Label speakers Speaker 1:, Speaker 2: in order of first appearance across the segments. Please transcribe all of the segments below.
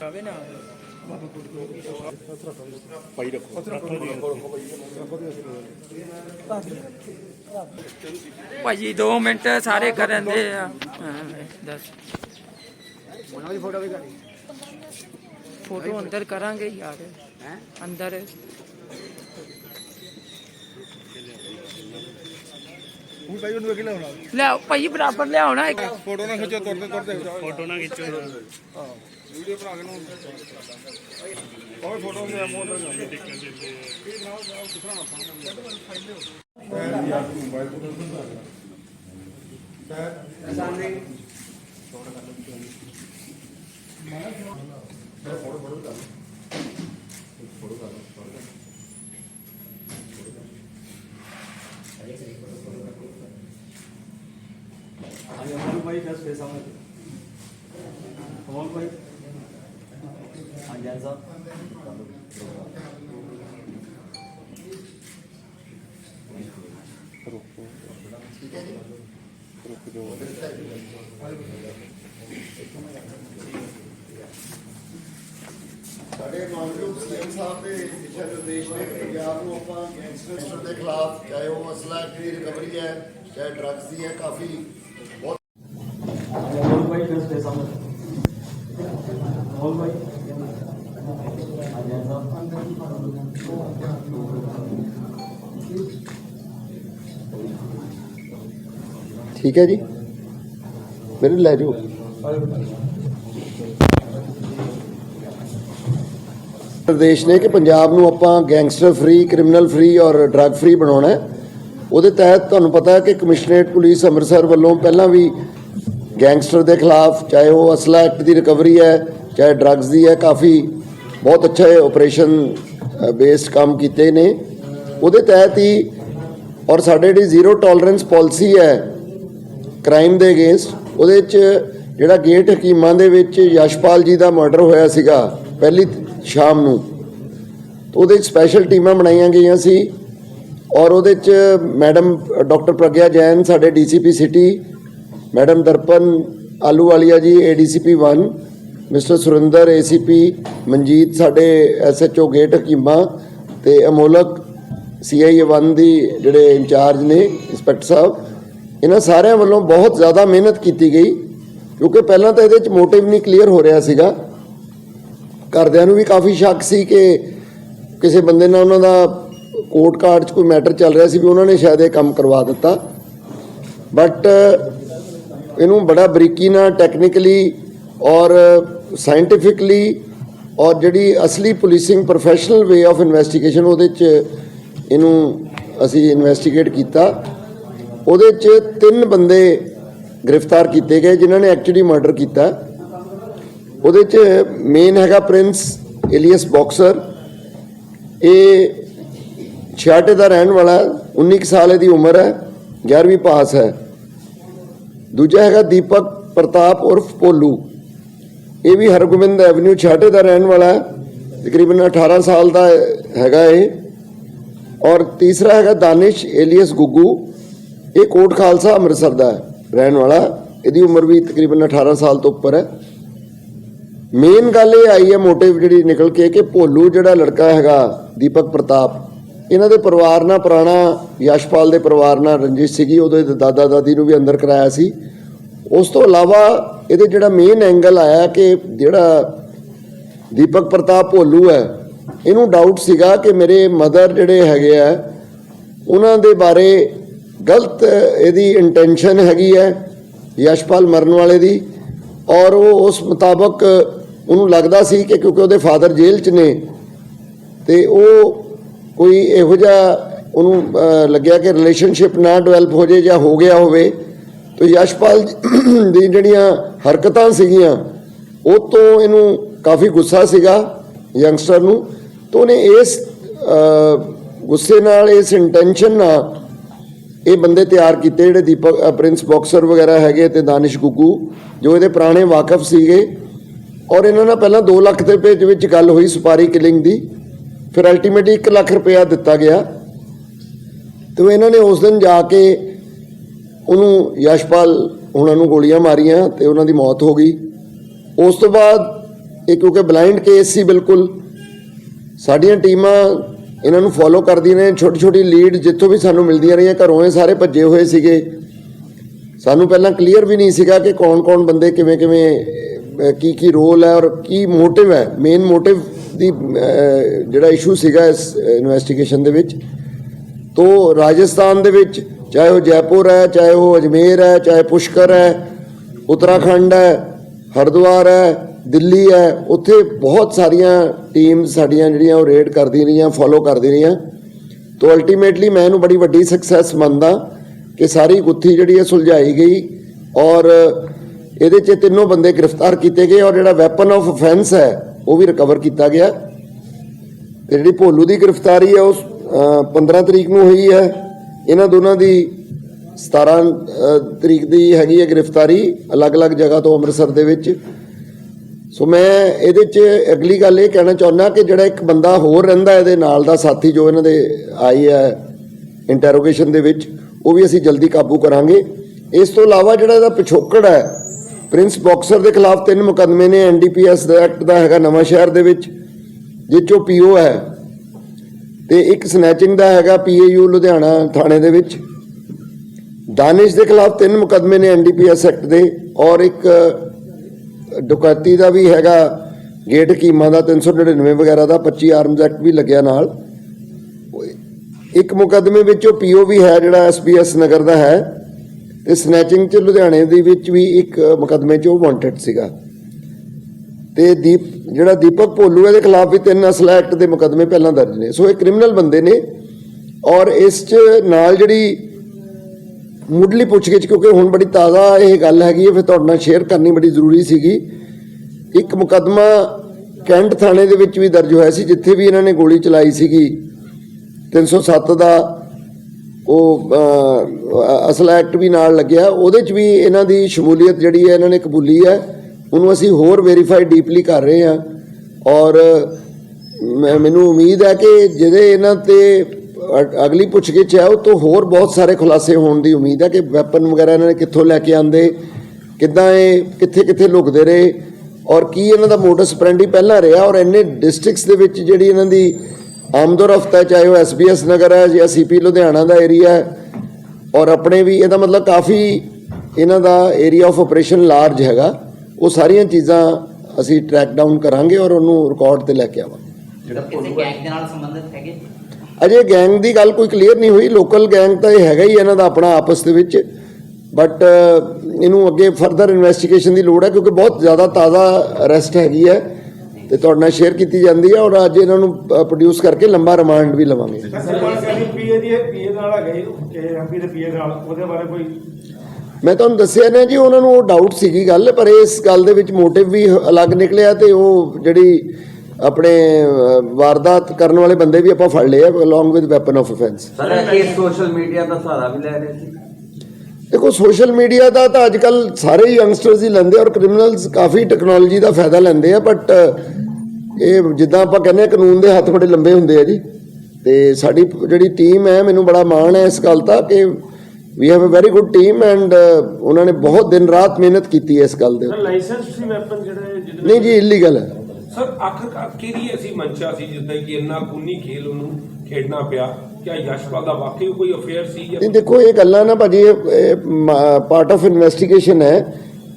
Speaker 1: ਕਵੇ ਨਾ ਭਾਜੀ 2 ਮਿੰਟ ਸਾਰੇ ਕਰਨ ਦੇ ਆ। ਦੱਸ
Speaker 2: ਉਹਨਾਂ ਦੀ ਫੋਟੋ ਵੀ ਕਰੀ।
Speaker 1: ਫੋਟੋ ਅੰਦਰ ਕਰਾਂਗੇ ਯਾਰ।
Speaker 2: ਹੈ?
Speaker 1: ਅੰਦਰ।
Speaker 3: ਭਾਈ ਉਹਨੂੰ ਅਗਲੇ ਹੋਣਾ
Speaker 1: ਲੈ ਭਾਈ ਬਰਾਬਰ ਲਿਆਉਣਾ ਇੱਕ।
Speaker 3: ਫੋਟੋ ਨਾ ਖਿੱਚੋ ਤੁਰਦੇ ਤੁਰਦੇ
Speaker 4: ਫੋਟੋ ਨਾ ਖਿੱਚੋ।
Speaker 3: ਵੀਡੀਓ ਬਣਾ ਕੇ ਨੂੰ ਉਹ ਫੋਟੋ ਦੇ ਮੋਹ ਦਾ
Speaker 2: ਅਮਨ ਭਾਈ ਦਸ ਫੇਸ ਆਉਂ ਅਮਨ ਭਾਈ ਹਾਂ ਜੈਨ ਸਾਹਿਬ
Speaker 5: ਸਾਡੇ ਮਾਨਯੋਗ ਸੀਐਮ ਸਾਹਿਬ ਦੇ ਦਿਸ਼ਾ ਨਿਰਦੇਸ਼ ਨੇ ਕਿ ਪੰਜਾਬ ਨੂੰ ਆਪਾਂ ਗੈਂਗਸਟਰ ਦੇ ਖਿਲਾਫ ਚਾਹੇ ਉਹ ਅਸਲਾ ਦੀ ਰਿਕਵਰੀ ਹੈ, ਚਾਹੇ ਡਰੱਗਸ ਦੀ ਹੈ, ਕਾਫੀ ਬਹੁਤ
Speaker 2: ਅਮਨ ਭਾਈ ਦਸ ਫੇਸ ਆਉਂ ਅਮਨ ਭਾਈ ਹਾਂ ਜੈਨ ਸਾਹਿਬ
Speaker 5: ਠੀਕ ਹੈ ਜੀ। ਮੇਰੇ ਲੈ ਜਾਓ। ਨਿਰਦੇਸ਼ ਨੇ ਕਿ ਪੰਜਾਬ ਨੂੰ ਆਪਾਂ ਗੈਂਗਸਟਰ ਫ੍ਰੀ ਕ੍ਰਿਮੀਨਲ ਫ੍ਰੀ ਔਰ ਡਰੱਗ ਫ੍ਰੀ ਬਣਾਉਣਾ ਹੈ। ਉਹਦੇ ਤਹਿਤ ਤੁਹਾਨੂੰ ਪਤਾ ਹੈ ਕਿ ਕਮਿਸ਼ਨਰੇਟ ਪੁਲਿਸ ਅੰਮ੍ਰਿਤਸਰ ਵੱਲੋਂ ਪਹਿਲਾਂ ਵੀ ਗੈਂਗਸਟਰ ਦੇ ਖਿਲਾਫ, ਚਾਹੇ ਉਹ ਅਸਲਾ ਐਕਟ ਦੀ ਰਿਕਵਰੀ ਹੈ, ਚਾਹੇ ਡਰੱਗਸ ਦੀ ਹੈ, ਕਾਫੀ ਬਹੁਤ ਅੱਛੇ ਆਪਰੇਸ਼ਨ ਬੇਸਡ ਕੰਮ ਕੀਤੇ ਨੇ। ਉਹਦੇ ਤਹਿਤ ਹੀ ਔਰ ਸਾਡੇ ਜਿਹੜੀ ਜ਼ੀਰੋ ਟੋਲਰੈਂਸ ਪਾਲਿਸੀ ਹੈ ਕ੍ਰਾਈਮ ਦੇ ਅਗੇਂਸਟ ਉਹਦੇ ਚ ਜਿਹੜਾ ਗੇਟ ਹਕੀਮਾਂ ਦੇ ਵਿੱਚ ਯਸ਼ਪਾਲ ਜੀ ਦਾ ਮਰਡਰ ਹੋਇਆ ਸੀਗਾ ਪਹਿਲੀ ਸ਼ਾਮ ਨੂੰ ਉਹਦੇ ਚ ਸਪੈਸ਼ਲ ਟੀਮਾਂ ਬਣਾਈਆਂ ਗਈਆਂ ਸੀ ਔਰ ਉਹਦੇ ਚ ਮੈਡਮ ਡਾਕਟਰ ਪ੍ਰਗਿਆ ਜੈਨ, ਸਾਡੇ DCP city madam Darpan, Ahluwalia ji ADCP 1 mister Surinder ACP Manjeet ਸਾਡੇ ਐਸਐਚਓ ਗੇਟ ਹਕੀਮਾ ਤੇ ਅਮੋਲਕ ਸੀਆਈਏ 1 ਦੀ ਜਿਹੜੇ ਇੰਚਾਰਜ ਨੇ, ਇੰਸਪੈਕਟਰ ਸਾਹਿਬ, ਇਹਨਾਂ ਸਾਰਿਆਂ ਵੱਲੋਂ ਬਹੁਤ ਜ਼ਿਆਦਾ ਮਿਹਨਤ ਕੀਤੀ ਗਈ, ਕਿਉਂਕਿ ਪਹਿਲਾਂ ਤਾਂ ਇਹਦੇ ਚ ਮੋਟਿਵ ਨਹੀਂ ਕਲੀਅਰ ਹੋ ਰਿਹਾ ਸੀਗਾ। ਘਰਦਿਆਂ ਨੂੰ ਵੀ ਕਾਫੀ ਸ਼ੱਕ ਸੀ ਕਿ ਕਿਸੇ ਬੰਦੇ ਨਾਲ ਉਹਨਾਂ ਦਾ ਕੋਰਟ ਕਾਰਡ 'ਚ ਕੋਈ ਮੈਟਰ ਚੱਲ ਰਿਹਾ ਸੀ ਵੀ ਉਹਨਾਂ ਨੇ ਸ਼ਾਇਦ ਇਹ ਕੰਮ ਕਰਵਾ ਦਿੱਤਾ। ਬਟ ਇਹਨੂੰ ਬੜਾ ਬਰੀਕੀ ਨਾਲ ਟੈਕਨੀਕਲੀ ਔਰ ਸਾਇੰਟੀਫਿਕਲੀ ਔਰ ਜਿਹੜੀ ਅਸਲੀ policing professional way of investigation ਉਹਦੇ 'ਚ ਇਹਨੂੰ ਅਸੀਂ ਇਨਵੈਸਟੀਗੇਟ ਕੀਤਾ। ਉਹਦੇ 'ਚ ਤਿੰਨ ਬੰਦੇ ਗ੍ਰਿਫਤਾਰ ਕੀਤੇ ਗਏ ਜਿਨ੍ਹਾਂ ਨੇ ਐਕਚੁਅਲੀ ਮਰਡਰ ਕੀਤਾ। ਉਹਦੇ 'ਚ ਮੇਨ ਹੈਗਾ ਪ੍ਰਿੰਸ ਇਲੀਅਸ ਬਾਕਸਰ। ਇਹ ਛਿਆਟੇ ਦਾ ਰਹਿਣ ਵਾਲਾ ਹੈ, 19 ਕੁ ਸਾਲ ਇਹਦੀ ਉਮਰ ਹੈ 11ਵੀਂ ਪਾਸ ਹੈ। ਦੂਜਾ ਹੈਗਾ ਦੀਪਕ ਪ੍ਰਤਾਪ ਉਰਫ ਪੋਲੂ। ਇਹ ਵੀ ਹਰਗੋਬਿੰਦ ਐਵਨਿਊ ਛਾਟੇ ਦਾ ਰਹਿਣ ਵਾਲਾ ਹੈ। ਤਕਰੀਬਨ 18 ਸਾਲ ਦਾ ਹੈਗਾ ਇਹ। ਔਰ ਤੀਸਰਾ ਹੈਗਾ ਦਾਨਿਸ਼ ਏਲੀਅਸ ਗੁੱਗੂ। ਇਹ ਕੋਟ ਖਾਲਸਾ ਅੰਮ੍ਰਿਤਸਰ ਦਾ ਰਹਿਣ ਵਾਲਾ। ਇਹਦੀ ਉਮਰ ਵੀ ਤਕਰੀਬਨ 18 ਸਾਲ ਤੋਂ ਉੱਪਰ ਹੈ। ਮੇਨ ਗੱਲ ਇਹ ਆਈ ਹੈ ਮੋਟਿਵ ਜਿਹੜੀ ਨਿਕਲ ਕੇ ਕਿ ਭੋਲੂ ਜਿਹੜਾ ਲੜਕਾ ਹੈਗਾ ਦੀਪਕ ਪ੍ਰਤਾਪ, ਇਹਨਾਂ ਦੇ ਪਰਿਵਾਰ ਨਾਲ ਪੁਰਾਣਾ ਯਸ਼ਪਾਲ ਦੇ ਪਰਿਵਾਰ ਨਾਲ ਰੰਜਿਸ਼ ਸੀਗੀ ਉਹਦੇ ਦਾਦਾ ਦਾਦੀ ਨੂੰ ਵੀ ਅੰਦਰ ਕਰਾਇਆ ਸੀ। ਉਸ ਤੋਂ ਇਲਾਵਾ ਇਹਦੇ ਜਿਹੜਾ ਮੇਨ ਐਂਗਲ ਆਇਆ ਕਿ ਜਿਹੜਾ ਦੀਪਕ ਪ੍ਰਤਾਪ ਭੋਲੂ ਹੈ, ਇਹਨੂੰ ਡਾਊਟ ਸੀਗਾ ਕਿ ਮੇਰੇ ਮਦਰ ਜਿਹੜੇ ਹੈਗੇ ਆ, ਉਹਨਾਂ ਦੇ ਬਾਰੇ ਗਲਤ ਇਹਦੀ ਇੰਟੈਂਸ਼ਨ ਹੈਗੀ ਹੈ, ਯਸ਼ਪਾਲ ਮਰਨ ਵਾਲੇ ਦੀ, ਔਰ ਉਹ ਉਸ ਮੁਤਾਬਕ ਉਹਨੂੰ ਲੱਗਦਾ ਸੀ ਕਿ ਕਿਉਂਕਿ ਉਹਦੇ ਫਾਦਰ ਜੇਲ੍ਹ 'ਚ ਨੇ, ਤੇ ਉਹ ਕੋਈ ਇਹੋ ਜਿਹਾ ਉਹਨੂੰ ਲੱਗਿਆ ਕਿ ਰਿਲੇਸ਼ਨਸ਼ਿਪ ਨਾ ਡਿਵੈਲਪ ਹੋ ਜੇ ਜਾਂ ਹੋ ਗਿਆ ਹੋਵੇ ਤੇ ਯਸ਼ਪਾਲ ਦੀ ਜਿਹੜੀਆਂ ਹਰਕਤਾਂ ਸੀਗੀਆਂ, ਉਹ ਤੋਂ ਇਹਨੂੰ ਕਾਫੀ ਗੁੱਸਾ ਸੀਗਾ ਯੰਗਸਟਰ ਨੂੰ, ਤਾਂ ਉਹਨੇ ਇਸ ਗੁੱਸੇ ਨਾਲ, ਇਸ ਇੰਟੈਂਸ਼ਨ ਨਾਲ ਇਹ ਬੰਦੇ ਤਿਆਰ ਕੀਤੇ ਜਿਹੜੇ ਦੀਪਕ ਪ੍ਰਿੰਸ ਬਾਕਸਰ ਵਗੈਰਾ ਹੈਗੇ ਤੇ ਦਾਨਿਸ਼ ਗੁੱਗੂ, ਜੋ ਇਹਦੇ ਪੁਰਾਣੇ ਵਾਕਫ ਸੀਗੇ। ਔਰ ਇਹਨਾਂ ਨਾਲ ਪਹਿਲਾਂ 2 ਲੱਖ ਦੇ ਰੁਪਏ ਦੇ ਵਿੱਚ ਗੱਲ ਹੋਈ ਸੁਪਾਰੀ ਕਿਲਿੰਗ ਦੀ, ਫਿਰ ਅਲਟੀਮੇਟਲੀ 1 ਲੱਖ ਰੁਪਇਆ ਦਿੱਤਾ ਗਿਆ। ਤੇ ਇਹਨਾਂ ਨੇ ਉਸ ਦਿਨ ਜਾ ਕੇ ਉਹਨੂੰ ਯਸ਼ਪਾਲ ਉਹਨਾਂ ਨੂੰ ਗੋਲੀਆਂ ਮਾਰੀਆਂ ਤੇ ਉਹਨਾਂ ਦੀ ਮੌਤ ਹੋ ਗਈ। ਉਸ ਤੋਂ ਬਾਅਦ ਇਹ ਕਿਉਂਕਿ ਬਲਾਈਂਡ ਕੇਸ ਸੀ ਬਿਲਕੁਲ, ਸਾਡੀਆਂ ਟੀਮਾਂ ਇਹਨਾਂ ਨੂੰ ਫੋਲੋ ਕਰਦੀਆਂ ਨੇ ਛੋਟੀ ਛੋਟੀ ਲੀਡ ਜਿੱਥੋਂ ਵੀ ਸਾਨੂੰ ਮਿਲਦੀਆਂ ਰਹੀਆਂ, ਘਰੋਂ ਇਹ ਸਾਰੇ ਭੱਜੇ ਹੋਏ ਸੀਗੇ। ਸਾਨੂੰ ਪਹਿਲਾਂ ਕਲੀਅਰ ਵੀ ਨਹੀਂ ਸੀਗਾ ਕਿ ਕੌਣ-ਕੌਣ ਬੰਦੇ ਕਿਵੇਂ-ਕਿਵੇਂ ਕੀ ਕੀ ਰੋਲ ਹੈ ਔਰ ਕੀ ਮੋਟਿਵ ਹੈ। ਮੇਨ ਮੋਟਿਵ ਦੀ ਜਿਹੜਾ ਇਸ਼ੂ ਸੀਗਾ ਇਸ ਇਨਵੈਸਟੀਗੇਸ਼ਨ ਦੇ ਵਿੱਚ। ਤੋ ਰਾਜਸਥਾਨ ਦੇ ਵਿੱਚ ਚਾਹੇ ਉਹ ਜੈਪੁਰ ਹੈ ਚਾਹੇ ਉਹ ਅਜਮੇਰ ਹੈ ਚਾਹੇ ਪੁਸ਼ਕਰ ਹੈ ਉੱਤਰਾਖੰਡ ਹੈ ਹਰਿਦੁਆਰ ਹੈ ਦਿੱਲੀ ਹੈ ਉੱਥੇ ਬਹੁਤ ਸਾਰੀਆਂ ਟੀਮ ਸਾਡੀਆਂ ਜਿਹੜੀਆਂ ਉਹ ਰੇਡ ਕਰਦੀਆਂ ਰਹੀਆਂ ਫੋਲੋ ਕਰਦੀਆਂ ਰਹੀਆਂ। ਤੋ ਅਲਟੀਮੇਟਲੀ ਮੈਂ ਇਹਨੂੰ ਬੜੀ ਵੱਡੀ ਸਕਸੈਸ ਮੰਨਦਾ ਕਿ ਸਾਰੀ ਗੁੱਥੀ ਜਿਹੜੀ ਹੈ ਸੁਲਝਾਈ ਗਈ ਔਰ ਇਹਦੇ 'ਚ ਤਿੰਨੋਂ ਬੰਦੇ ਗ੍ਰਿਫਤਾਰ ਕੀਤੇ ਗਏ ਔਰ ਜਿਹੜਾ ਵੈਪਨ ਆਫ ਅਫੈਂਸ ਹੈ ਉਹ ਵੀ ਰਿਕਵਰ ਕੀਤਾ ਗਿਆ। ਤੇ ਜਿਹੜੀ ਭੋਲੂ ਦੀ ਗ੍ਰਿਫਤਾਰੀ ਹੈ ਉਹ ਅ, 15 ਤਰੀਕ ਨੂੰ ਹੋਈ ਹੈ। ਇਹਨਾਂ ਦੋਨਾਂ ਦੀ 17 ਤਰੀਕ ਦੀ ਹੈਗੀ ਹੈ ਗ੍ਰਿਫਤਾਰੀ, ਅਲੱਗ-ਅਲੱਗ ਜਗ੍ਹਾ ਤੋਂ ਅੰਮ੍ਰਿਤਸਰ ਦੇ ਵਿੱਚ। ਸੋ ਮੈਂ ਇਹਦੇ 'ਚ ਅਗਲੀ ਗੱਲ ਇਹ ਕਹਿਣਾ ਚਾਹੁੰਦਾ ਕਿ ਜਿਹੜਾ ਇੱਕ ਬੰਦਾ ਹੋਰ ਰਹਿੰਦਾ ਇਹਦੇ ਨਾਲ ਦਾ ਸਾਥੀ ਜੋ ਇਹਨਾਂ ਦੇ ਆਈ ਹੈ ਇੰਟਰੋਗੇਸ਼ਨ ਦੇ ਵਿੱਚ, ਉਹ ਵੀ ਅਸੀਂ ਜਲਦੀ ਕਾਬੂ ਕਰਾਂਗੇ। ਇਸ ਤੋਂ ਇਲਾਵਾ ਜਿਹੜਾ ਇਹਦਾ ਪਿਛੋਕੜ ਹੈ, ਪ੍ਰਿੰਸ ਬਾਕਸਰ ਦੇ ਖਿਲਾਫ ਤਿੰਨ ਮੁਕੱਦਮੇ ਨੇ ਐਨਡੀਪੀਐਸ ਦਾ ਐਕਟ ਦਾ ਹੈਗਾ ਨਵਾਂ ਸ਼ਹਿਰ ਦੇ ਵਿੱਚ, ਜਿਹ 'ਚੋਂ ਪੀਓ ਹੈ। ਤੇ ਇੱਕ ਸਨੈਚਿੰਗ ਦਾ ਹੈਗਾ ਪੀਏਯੂ ਲੁਧਿਆਣਾ ਥਾਣੇ ਦੇ ਵਿੱਚ। ਦਾਨਿਸ਼ ਦੇ ਖਿਲਾਫ ਤਿੰਨ ਮੁਕੱਦਮੇ ਨੇ ਐਨਡੀਪੀਐਸ ਐਕਟ ਦੇ ਔਰ ਇੱਕ ਡੁਕੈਤੀ ਦਾ ਵੀ ਹੈਗਾ, ਗੇਟ ਕੀਮਾ ਦਾ 399 ਵਗੈਰਾ ਦਾ 25 ਆਰਮਜ਼ ਐਕਟ ਵੀ ਲੱਗਿਆ ਨਾਲ। ਇੱਕ ਮੁਕੱਦਮੇ ਵਿੱਚ ਉਹ ਪੀਓ ਵੀ ਹੈ ਜਿਹੜਾ ਐਸਪੀਐਸ ਨਗਰ ਦਾ ਹੈ। ਤੇ ਸਨੈਚਿੰਗ ਚ ਲੁਧਿਆਣੇ ਦੇ ਵਿੱਚ ਵੀ ਇੱਕ ਮੁਕੱਦਮੇ ਚ ਉਹ ਵਾਂਟਡ ਸੀਗਾ। ਤੇ ਦੀਪ ਜਿਹੜਾ ਦੀਪਕ ਭੋਲੂ ਇਹਦੇ ਖਿਲਾਫ ਵੀ ਤਿੰਨ ਅਸਲਾ ਐਕਟ ਦੇ ਮੁਕੱਦਮੇ ਪਹਿਲਾਂ ਦਰਜ ਨੇ। ਸੋ ਇਹ ਕ੍ਰਿਮੀਨਲ ਬੰਦੇ ਨੇ ਔਰ ਇਸ ਚ ਨਾਲ ਜਿਹੜੀ ਮੁੱਢਲੀ ਪੁੱਛਗਿੱਛ ਕਿਉਂਕਿ ਹੁਣ ਬੜੀ ਤਾਜ਼ਾ ਇਹ ਗੱਲ ਹੈਗੀ ਹੈ ਫਿਰ ਤੁਹਾਡੇ ਨਾਲ ਸ਼ੇਅਰ ਕਰਨੀ ਬੜੀ ਜ਼ਰੂਰੀ ਸੀਗੀ। ਇੱਕ ਮੁਕੱਦਮਾ ਕੈਂਟ ਥਾਣੇ ਦੇ ਵਿੱਚ ਵੀ ਦਰਜ ਹੋਇਆ ਸੀ ਜਿੱਥੇ ਵੀ ਇਹਨਾਂ ਨੇ ਗੋਲੀ ਚਲਾਈ ਸੀਗੀ। 307 ਦਾ ਉਹ ਅਹ, ਅਸਲਾ ਐਕਟ ਵੀ ਨਾਲ ਲੱਗਿਆ। ਉਹਦੇ ਚ ਵੀ ਇਹਨਾਂ ਦੀ ਸ਼ਮੂਲੀਅਤ ਜਿਹੜੀ ਹੈ ਇਹਨਾਂ ਨੇ ਕਬੂਲੀ ਹੈ। ਉਹਨੂੰ ਅਸੀਂ ਹੋਰ ਵੈਰੀਫਾਈ ਡੀਪਲੀ ਕਰ ਰਹੇ ਹਾਂ। ਔਰ ਮੈਂ- ਮੈਨੂੰ ਉਮੀਦ ਹੈ ਕਿ ਜਿਹਦੇ ਇਹਨਾਂ ਤੇ ਅ- ਅਗਲੀ ਪੁੱਛਗਿੱਛ ਹੈ, ਉਹ ਤੋਂ ਹੋਰ ਬਹੁਤ ਸਾਰੇ ਖੁਲਾਸੇ ਹੋਣ ਦੀ ਉਮੀਦ ਹੈ ਕਿ ਵੈਪਨ ਵਗੈਰਾ ਇਹਨਾਂ ਨੇ ਕਿੱਥੋਂ ਲੈ ਕੇ ਆਂਦੇ, ਕਿੱਦਾਂ ਇਹ ਕਿੱਥੇ ਕਿੱਥੇ ਲੁਕਦੇ ਰਹੇ, ਔਰ ਕੀ ਇਹਨਾਂ ਦਾ ਮੋਟਸ ਪ੍ਰੈਂਡੀ ਪਹਿਲਾਂ ਰਿਹਾ, ਔਰ ਇੰਨੇ ਡਿਸਟ੍ਰਿਕਟਸ ਦੇ ਵਿੱਚ ਜਿਹੜੀ ਇਹਨਾਂ ਦੀ ਆਮਦੋ ਰਫਤ ਹੈ ਚਾਹੇ ਉਹ ਐਸਬੀਐਸ ਨਗਰ ਹੈ ਜਾਂ ਸੀਪੀ ਲੁਧਿਆਣਾ ਦਾ ਏਰੀਆ ਹੈ, ਔਰ ਆਪਣੇ ਵੀ ਇਹਦਾ ਮਤਲਬ ਕਾਫੀ ਇਹਨਾਂ ਦਾ ਏਰੀਆ ਆਫ ਆਪਰੇਸ਼ਨ ਲਾਰਜ ਹੈਗਾ। ਉਹ ਸਾਰੀਆਂ ਚੀਜ਼ਾਂ ਅਸੀਂ ਟਰੈਕ ਡਾਊਨ ਕਰਾਂਗੇ ਔਰ ਉਹਨੂੰ ਰਿਕਾਰਡ ਤੇ ਲੈ ਕੇ ਆਵਾਂਗੇ।
Speaker 4: ਜਿਹੜਾ ਕਿਸੇ ਗੈਂਗ ਦੇ ਨਾਲ ਸੰਬੰਧਿਤ ਹੈਗੇ?
Speaker 5: ਅਜੇ ਗੈਂਗ ਦੀ ਗੱਲ ਕੋਈ ਕਲੀਅਰ ਨਹੀਂ ਹੋਈ। ਲੋਕਲ ਗੈਂਗ ਤਾਂ ਇਹ ਹੈਗਾ ਹੀ ਇਹਨਾਂ ਦਾ ਆਪਣਾ ਆਪਸ ਦੇ ਵਿੱਚ। ਬਟ ਇਹਨੂੰ ਅੱਗੇ ਫਰਦਰ ਇਨਵੈਸਟੀਗੇਸ਼ਨ ਦੀ ਲੋੜ ਹੈ ਕਿਉਂਕਿ ਬਹੁਤ ਜ਼ਿਆਦਾ ਤਾਜ਼ਾ ਅਰੈਸਟ ਹੈਗੀ ਹੈ ਤੇ ਤੁਹਾਡੇ ਨਾਲ ਸ਼ੇਅਰ ਕੀਤੀ ਜਾਂਦੀ ਹੈ ਔਰ ਅੱਜ ਇਹਨਾਂ ਨੂੰ ਪ੍ਰੋਡਿਊਸ ਕਰਕੇ ਲੰਬਾ ਰਿਮਾਂਡ ਵੀ ਲਵਾਂਗੇ।
Speaker 3: ਪੀਏ ਦੀ ਪੀਏ ਨਾਲ ਹੈਗਾ ਜੀ। ਕਿ ਐਮਪੀ ਦੇ ਪੀਏ ਨਾਲ ਉਹਦੇ ਬਾਰੇ ਕੋਈ
Speaker 5: ਮੈਂ ਤੁਹਾਨੂੰ ਦੱਸਿਆ ਨਾ ਜੀ ਉਹਨਾਂ ਨੂੰ ਉਹ ਡਾਊਟ ਸੀਗੀ ਗੱਲ ਪਰ ਇਸ ਗੱਲ ਦੇ ਵਿੱਚ ਮੋਟਿਵ ਵੀ ਅਲੱਗ ਨਿਕਲਿਆ ਤੇ ਉਹ ਜਿਹੜੀ ਆਪਣੇ ਵਾਰਦਾਤ ਕਰਨ ਵਾਲੇ ਬੰਦੇ ਵੀ ਆਪਾਂ ਫੜ ਲਏ ਆ along with weapon of offence
Speaker 6: sir ਇਹ ਸੋਸ਼ਲ ਮੀਡੀਆ ਦਾ ਸਹਾਰਾ ਵੀ ਲੈ ਰਹੇ ਸੀ।
Speaker 5: ਦੇਖੋ ਸੋਸ਼ਲ ਮੀਡੀਆ ਦਾ ਤਾਂ ਅੱਜ ਕੱਲ ਸਾਰੇ ਯੰਗਸਟਰਸ ਹੀ ਲੈਂਦੇ ਔਰ ਕ੍ਰਿਮੀਨਲਸ ਕਾਫੀ ਟੈਕਨੋਲੋਜੀ ਦਾ ਫਾਇਦਾ ਲੈਂਦੇ ਆ ਬਟ ਇਹ ਜਿੱਦਾਂ ਆਪਾਂ ਕਹਿੰਦੇ ਆ ਕਾਨੂੰਨ ਦੇ ਹੱਥ ਬੜੇ ਲੰਬੇ ਹੁੰਦੇ ਆ ਜੀ। ਤੇ ਸਾਡੀ ਜਿਹੜੀ ਟੀਮ ਹੈ ਮੈਨੂੰ ਬੜਾ ਮਾਣ ਹੈ ਇਸ ਗੱਲ ਦਾ ਕਿ we have a very good team and ਉਹਨਾਂ ਨੇ ਬਹੁਤ ਦਿਨ ਰਾਤ ਮਿਹਨਤ ਕੀਤੀ ਹੈ ਇਸ ਗੱਲ ਦੇ ਉੱਤੇ।
Speaker 7: ਲਾਇਸੈਂਸ ਸੀ ਵੈਪਨ ਜਿਹੜੇ
Speaker 5: ਨਹੀਂ ਜੀ ਇਲੀਗਲ ਹੈ
Speaker 7: ਸਰ ਆਖਰਕਾਰ ਕਿਹਦੀ ਅਸੀਂ ਮਨਸ਼ਾ ਸੀ ਜਿੱਦਾਂ ਕਿ ਇੰਨਾ ਖੂਨੀ ਖੇਲ ਉਹਨੂੰ ਖੇਡਣਾ ਪਿਆ ਕਿਆ ਯਸ਼ਪਾਲ ਦਾ ਵਾਕਈ ਕੋਈ ਅਫੇਅਰ ਸੀ ਜਾਂ
Speaker 5: ਨਹੀਂ ਦੇਖੋ ਇਹ ਗੱਲਾਂ ਨਾ ਭਾਜੀ ਪਾਰਟ ਆਫ ਇਨਵੈਸਟੀਗੇਸ਼ਨ ਹੈ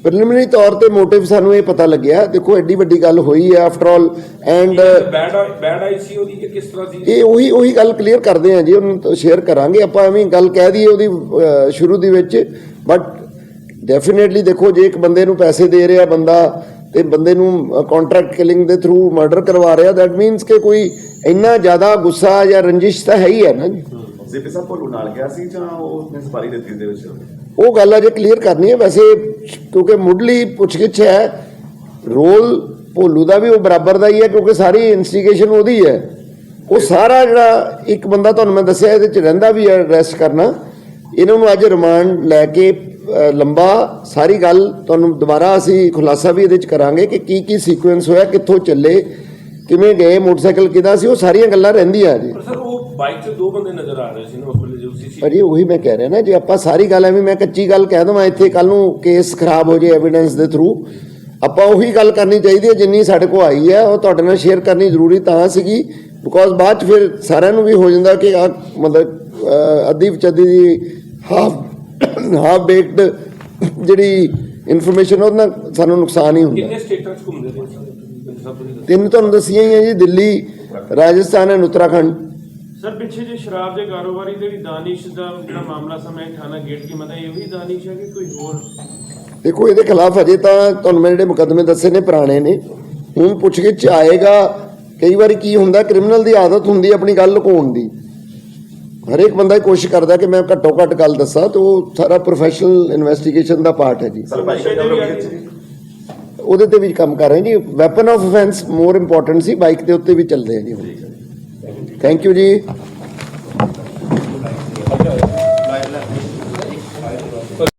Speaker 5: ਪ੍ਰੀਲਿਮਿਨਰੀ ਤੌਰ ਤੇ ਮੋਟਿਵ ਸਾਨੂੰ ਇਹ ਪਤਾ ਲੱਗਿਆ ਦੇਖੋ ਐਡੀ ਵੱਡੀ ਗੱਲ ਹੋਈ ਹੈ after all and
Speaker 7: bad bad ਆਈ ਸੀ ਉਹਦੀ ਕਿ ਕਿਸ ਤਰ੍ਹਾਂ ਸੀ
Speaker 5: ਇਹ ਉਹੀ ਉਹੀ ਗੱਲ ਕਲੀਅਰ ਕਰਦੇ ਹਾਂ ਜੀ ਉਹਨੂੰ ਸ਼ੇਅਰ ਕਰਾਂਗੇ ਆਪਾਂ ਐਵੇਂ ਗੱਲ ਕਹਿ ਦਈਏ ਉਹਦੀ ਸ਼ੁਰੂ ਦੇ ਵਿੱਚ ਬਟ ਡੈਫੀਨਿਟਲੀ ਦੇਖੋ ਜੇ ਇੱਕ ਬੰਦੇ ਨੂੰ ਪੈਸੇ ਦੇ ਰਿਹਾ ਬੰਦਾ ਤੇ ਬੰਦੇ ਨੂੰ ਕੰਟਰੈਕਟ ਕਿਲਿੰਗ ਦੇ ਥਰੂ ਮਰਡਰ ਕਰਵਾ ਰਿਹਾ ਦੈਟ ਮੀਨਸ ਕਿ ਕੋਈ ਇੰਨਾ ਜ਼ਿਆਦਾ ਗੁੱਸਾ ਜਾਂ ਰੰਜਿਸ਼ ਤਾਂ ਹੈ ਹੀ ਹੈ ਨਾ ਜੀ।
Speaker 8: ਜ਼ੇਪੀ ਸਾਹਿਬ ਭੋਲੂ ਨਾਲ ਗਿਆ ਸੀ ਜਾਂ ਉਹ ਨੇ ਸਫਾਰੀ ਦਿੱਤੀ ਦੇ ਵਿੱਚ?
Speaker 5: ਉਹ ਗੱਲ ਅਜੇ ਕਲੀਅਰ ਕਰਨੀ ਹੈ। ਵੈਸੇ ਕਿਉਂਕਿ ਮੁੱਢਲੀ ਪੁੱਛਗਿੱਛ ਹੈ ਰੋਲ ਭੋਲੂ ਦਾ ਵੀ ਉਹ ਬਰਾਬਰ ਦਾ ਹੀ ਹੈ ਕਿਉਂਕਿ ਸਾਰੀ ਇਨਵੈਸਟੀਗੇਸ਼ਨ ਉਹਦੀ ਹੈ। ਉਹ ਸਾਰਾ ਜਿਹੜਾ ਇੱਕ ਬੰਦਾ ਤੁਹਾਨੂੰ ਮੈਂ ਦੱਸਿਆ ਇਹਦੇ ਚ ਰਹਿੰਦਾ ਵੀ ਹੈ ਅਰੈਸਟ ਕਰਨਾ। ਇਹਨਾਂ ਨੂੰ ਅੱਜ ਰਿਮਾਂਡ ਲੈ ਕੇ ਲੰਬਾ ਸਾਰੀ ਗੱਲ ਤੁਹਾਨੂੰ ਦੁਬਾਰਾ ਅਸੀਂ ਖੁਲਾਸਾ ਵੀ ਇਹਦੇ ਚ ਕਰਾਂਗੇ ਕਿ ਕੀ ਕੀ ਸੀਕੁਐਂਸ ਹੋਇਆ ਕਿੱਥੋਂ ਚੱਲੇ ਕਿਵੇਂ ਗਏ ਮੋਟਰਸਾਈਕਲ ਕਿਹਦਾ ਸੀ ਉਹ ਸਾਰੀਆਂ ਗੱਲਾਂ ਰਹਿੰਦੀਆਂ ਜੀ
Speaker 7: ਪਰ ਸਰ ਉਹ ਬਾਈਕ 'ਚ ਦੋ ਬੰਦੇ ਨਜ਼ਰ ਆ ਰਹੇ ਸੀ ਨਾ ਉਸ ਵੇਲੇ ਜੋ ਸੀ
Speaker 5: ਅਜੇ ਉਹੀ ਮੈਂ ਕਹਿ ਰਿਹਾ ਨਾ ਜੇ ਆਪਾਂ ਸਾਰੀ ਗੱਲ ਐਵੇਂ ਮੈਂ ਕੱਚੀ ਗੱਲ ਕਹਿ ਦਵਾਂ ਇੱਥੇ ਕੱਲ ਨੂੰ ਕੇਸ ਖਰਾਬ ਹੋ ਜੇ ਐਵੀਡੈਂਸ ਦੇ ਥਰੂ ਆਪਾਂ ਉਹੀ ਗੱਲ ਕਰਨੀ ਚਾਹੀਦੀ ਹੈ ਜਿੰਨੀ ਸਾਡੇ ਕੋਲ ਆਈ ਹੈ ਉਹ ਤੁਹਾਡੇ ਨਾਲ ਸ਼ੇਅਰ ਕਰਨੀ ਜ਼ਰੂਰੀ ਤਾਂ ਸੀਗੀ ਬਿਕੋਜ਼ ਬਾਅਦ ਚ ਫਿਰ ਸਾਰਿਆਂ ਨੂੰ ਵੀ ਹੋ ਜਾਂਦਾ ਕਿ ਆ ਮਤਲਬ ਅੱਧੀ ਵਿਚੱਦੀ ਦੀ ਹਾਫ ਹਾਫ ਬੇਕਡ ਜਿਹੜੀ ਇਨਫੋਰਮੇਸ਼ਨ ਉਹਦੇ ਨਾਲ ਸਾਨੂੰ ਨੁਕਸਾਨ ਹੀ ਹੁੰਦਾ
Speaker 7: ਕਿੰਨੇ ਸਟੇਟਾਂ 'ਚ ਘੁੰਮਦੇ ਤੋਂ ਜ਼ਿਆਦਾ?
Speaker 5: ਤਿੰਨ ਤੁਹਾਨੂੰ ਦੱਸੀਆਂ ਹੀ ਹੈ ਜੀ ਦਿੱਲੀ ਰਾਜਸਥਾਨ ਐਂਡ ਉੱਤਰਾਖੰਡ
Speaker 9: ਸਰ ਪਿੱਛੇ ਜੇ ਸ਼ਰਾਬ ਦੇ ਕਾਰੋਬਾਰੀ ਜਿਹੜੀ ਦਾਨਿਸ਼ ਦਾ ਜਿਹੜਾ ਮਾਮਲਾ ਸਮੇਂ ਥਾਣਾ ਗੇਟ ਕੀ ਮਤਾ ਇਹ ਵੀ ਦਾਨਿਸ਼ ਹੈ ਕਿ ਕੋਈ ਹੋਰ?
Speaker 5: ਦੇਖੋ ਇਹਦੇ ਖਿਲਾਫ ਅਜੇ ਤਾਂ ਤੁਹਾਨੂੰ ਮੈਂ ਜਿਹੜੇ ਮੁਕੱਦਮੇ ਦੱਸੇ ਨੇ ਪੁਰਾਣੇ ਨੇ ਹੁਣ ਪੁੱਛਗਿੱਛ 'ਚ ਆਏਗਾ ਕਈ ਵਾਰੀ ਕੀ ਹੁੰਦਾ ਕ੍ਰਿਮੀਨਲ ਦੀ ਆਦਤ ਹੁੰਦੀ ਹੈ ਆਪਣੀ ਗੱਲ ਲੁਕਾਉਣ ਦੀ। ਹਰੇਕ ਬੰਦਾ ਇਹ ਕੋਸ਼ਿਸ਼ ਕਰਦਾ ਕਿ ਮੈਂ ਘੱਟੋ ਘੱਟ ਗੱਲ ਦੱਸਾਂ ਤੇ ਉਹ ਸਾਰਾ ਪ੍ਰੋਫੈਸ਼ਨਲ ਇਨਵੈਸਟੀਗੇਸ਼ਨ ਦਾ ਪਾਰਟ ਹੈ ਜੀ। ਉਹਦੇ ਤੇ ਵੀ ਕੰਮ ਕਰ ਰਹੇ ਜੀ। Weapon of offence more important C bike ਦੇ ਉੱਤੇ ਵੀ ਚੱਲਦੇ ਆ ਜੀ ਥੈਂਕ ਯੂ ਜੀ